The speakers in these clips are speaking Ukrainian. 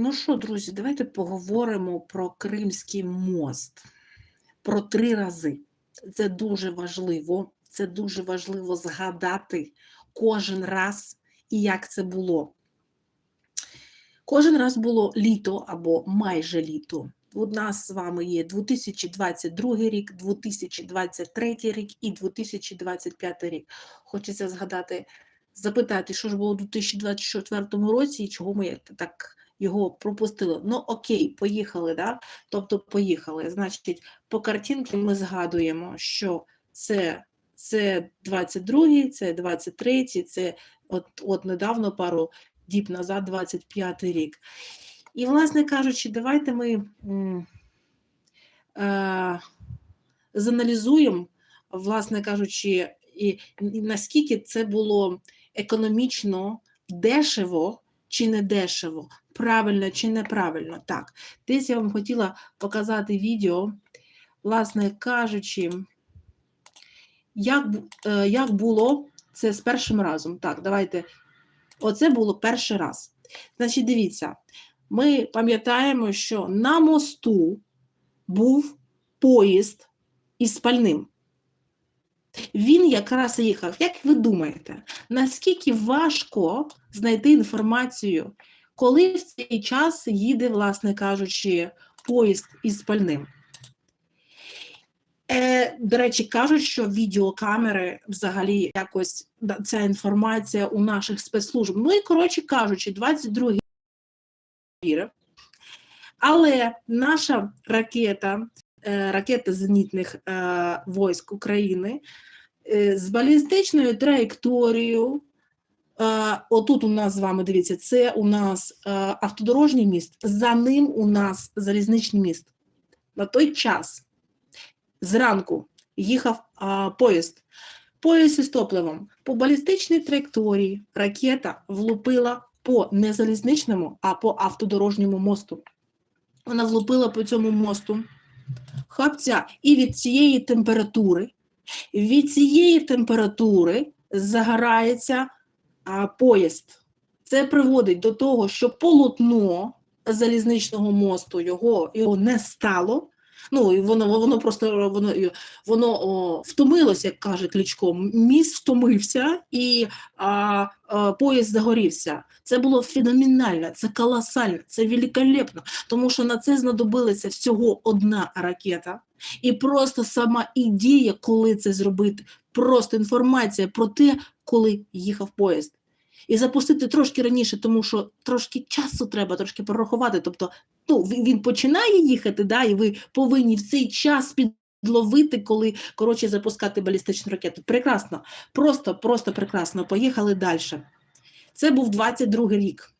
Ну що, друзі, давайте поговоримо про Кримський мост. Про три рази. Це дуже важливо. Це дуже важливо згадати кожен раз і як це було. Кожен раз було літо або майже літо. У нас з вами є 2022 рік, 2023 рік і 2025 рік. Хочеться згадати, запитати, що ж було у 2024 році і чого ми так його пропустили. Ну окей, поїхали, да? тобто поїхали. Значить, по картинці ми згадуємо, що це, це 22-й, це 23-й, це от, от недавно пару діб назад, 25-й рік. І, власне кажучи, давайте ми е, заналізуємо, власне кажучи, і, і наскільки це було економічно дешево чи не дешево, правильно чи неправильно. Так, десь я вам хотіла показати відео, власне кажучи, як, е, як було це з першим разом. Так, давайте. Оце було перший раз. Значить, дивіться, ми пам'ятаємо, що на мосту був поїзд із спальним. Він якраз їхав. Як ви думаєте, наскільки важко знайти інформацію, коли в цей час їде, власне кажучи, поїзд із спальним? Е, до речі, кажуть, що відеокамери взагалі якось ця інформація у наших спецслужб. Ну і коротше кажучи, 22 віри. Але наша ракета, е, ракета зенітних е, військ України е, з балістичною траєкторією. Отут у нас з вами дивіться, це у нас автодорожній міст, за ним у нас залізничний міст. На той час зранку їхав поїзд. Поїзд із топливом. По балістичній траєкторії ракета влупила по не залізничному, а по автодорожньому мосту. Вона влупила по цьому мосту хапця і від цієї температури, від цієї температури загорається а, поїзд. Це приводить до того, що полотно залізничного мосту його, його не стало. Ну, і воно, воно просто воно, воно о, втомилося, як каже Кличко. Міст втомився і а, а, поїзд загорівся. Це було феноменально, це колосально, це великолепно, тому що на це знадобилася всього одна ракета. І просто сама ідея, коли це зробити, просто інформація про те, коли їхав поїзд. І запустити трошки раніше, тому що трошки часу треба, трошки порахувати. Тобто, ну, він починає їхати, да, і ви повинні в цей час підловити, коли коротше запускати балістичну ракету. Прекрасно, просто, просто прекрасно. Поїхали далі. Це був 22 рік.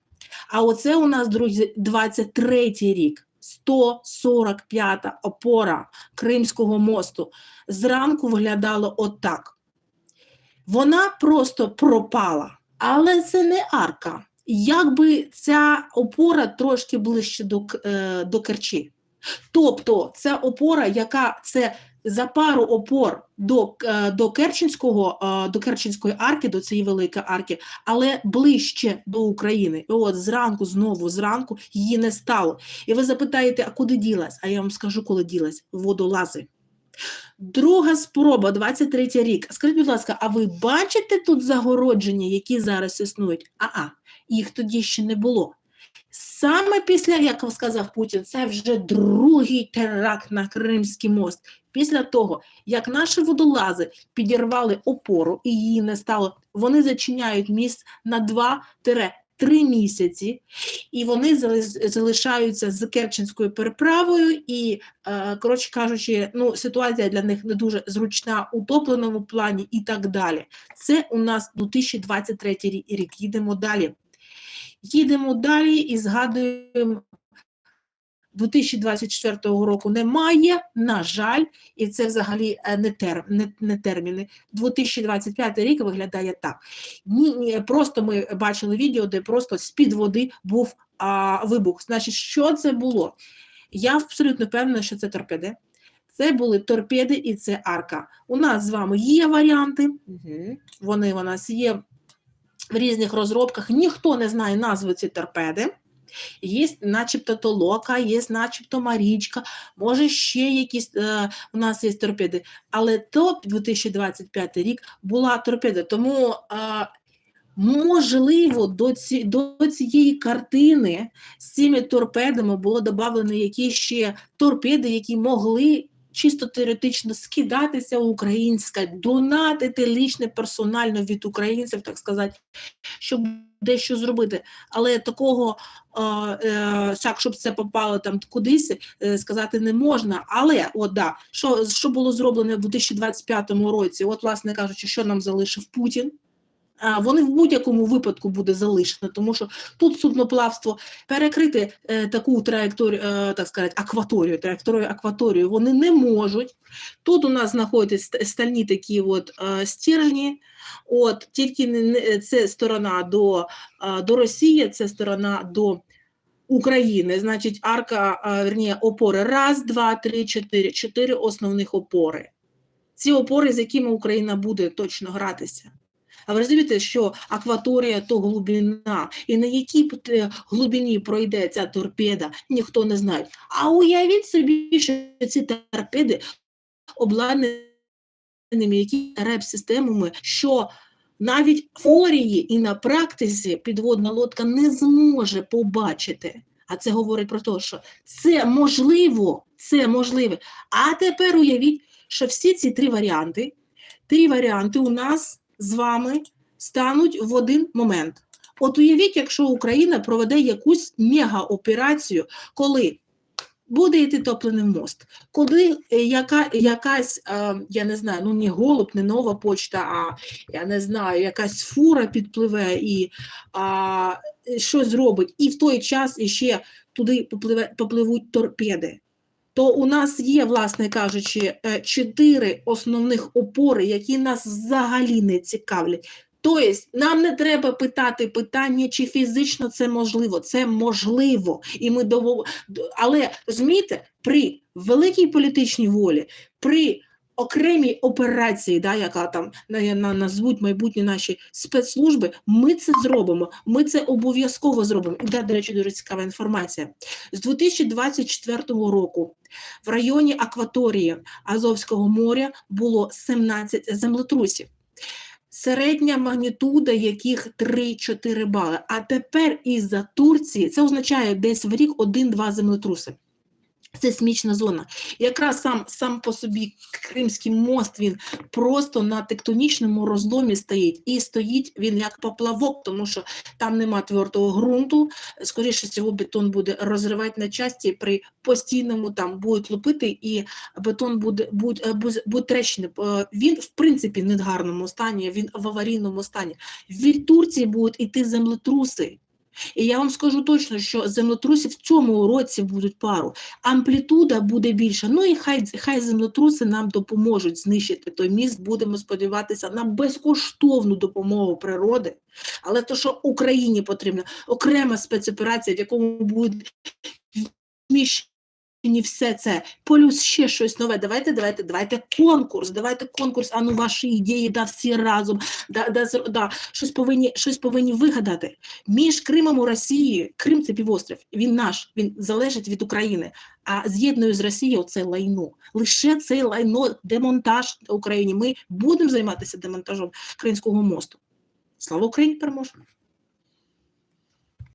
А оце у нас, друзі, 23 рік. 145-та опора Кримського мосту. Зранку виглядало отак. Вона просто пропала. Але це не арка. Якби ця опора трошки ближче до, е, до Керчі. Тобто це опора, яка це за пару опор до, е, до, Керченського, е, до Керченської арки, до цієї великої арки, але ближче до України. І от зранку, знову зранку її не стало. І ви запитаєте, а куди ділась? А я вам скажу, коли ділась. Водолази. Друга спроба, 23 рік. Скажіть, будь ласка, а ви бачите тут загородження, які зараз існують? А-а, їх тоді ще не було. Саме після, як сказав Путін, це вже другий теракт на Кримський мост. Після того, як наші водолази підірвали опору і її не стало, вони зачиняють міст на 2-3 місяці, і вони залишаються з Керченською переправою, і, е, коротше кажучи, ну, ситуація для них не дуже зручна у топленому плані і так далі. Це у нас 2023 рі- рік. Їдемо далі. Їдемо далі і згадуємо. 2024 року немає, на жаль, і це взагалі е, не, тер, не, не терміни. 2025 рік виглядає так. Ні, ні, просто ми бачили відео, де просто з-під води був а, вибух. Значить, що це було? Я абсолютно впевнена, що це торпеди. Це були торпеди і це арка. У нас з вами є варіанти, угу. вони у нас є в різних розробках. Ніхто не знає назви ці торпеди. Є начебто толока, є начебто Марічка, може ще якісь е, у нас є торпеди. Але то 2025 рік була торпеда. Тому е, можливо до, ці, до цієї картини з цими торпедами було додано якісь ще торпеди, які могли. Чисто теоретично скидатися українська, донатити лічне персонально від українців, так сказати, щоб дещо зробити. Але такого е, так, щоб це попало там кудись, е, сказати не можна. Але от да, що, що було зроблено в 2025 році? От, власне кажучи, що нам залишив Путін. Вони в будь-якому випадку буде залишено, тому що тут судноплавство перекрити е, таку траєкторію, е, так сказати, акваторію, траєкторію акваторію вони не можуть. Тут у нас знаходяться стальні такі от е, стержні, от тільки не, це сторона до, до Росії, це сторона до України. Значить, арка, верні, опори. Раз, два, три, чотири. Чотири основних опори. Ці опори, з якими Україна буде точно гратися. А ви розумієте, що акваторія то глибина, і на якій пот- глибині пройде ця торпеда, ніхто не знає. А уявіть собі, що ці торпеди обладнані які реп-системами, що навіть в теорії і на практиці підводна лодка не зможе побачити. А це говорить про те, що це можливо, це можливе. А тепер уявіть, що всі ці три варіанти, три варіанти у нас з вами стануть в один момент. От уявіть, якщо Україна проведе якусь мегаоперацію, коли буде йти топлений мост, коли е, яка, якась, е, я не знаю, ну не голуб, не нова почта, а я не знаю, якась фура підпливе і а, щось зробить, і в той час іще туди попливе, попливуть торпеди. То у нас є, власне кажучи, е, чотири основних опори, які нас взагалі не цікавлять. Тобто нам не треба питати питання, чи фізично це можливо. Це можливо. І ми довол... Але розумієте, при великій політичній волі, при окремій операції, да, яка там на, на, назвуть майбутні наші спецслужби, ми це зробимо. Ми це обов'язково зробимо. І да, до речі, дуже цікава інформація. З 2024 року в районі акваторії Азовського моря було 17 землетрусів. Середня магнітуда яких 3-4 бали. А тепер із-за Турції це означає десь в рік 1-2 землетруси. Сейсмічна зона. Якраз сам, сам по собі Кримський мост він просто на тектонічному розломі стоїть. І стоїть він як поплавок, тому що там нема твердого ґрунту. Скоріше всього, бетон буде розривати на часті при постійному там будуть лупити, і бетон буде будь, будь, будь трещини. Е, Він в принципі не в гарному стані, він в аварійному стані. Від Турції будуть іти землетруси. І я вам скажу точно, що землетруси в цьому році будуть пару. Амплітуда буде більша. Ну і хай, хай землетруси нам допоможуть знищити той міст. Будемо сподіватися на безкоштовну допомогу природи. Але то, що Україні потрібна окрема спецоперація, в якому будуть вміщені все це, плюс ще щось нове. Давайте, давайте, давайте конкурс, давайте конкурс, а ну ваші ідеї, да всі разом, да, да, да, щось повинні, щось повинні вигадати. Між Кримом і Росією, Крим це півострів, він наш, він залежить від України. А з'єднує з Росією це лайно. Лише це лайно, демонтаж Україні. Ми будемо займатися демонтажом Кримського мосту. Слава Україні, переможемо!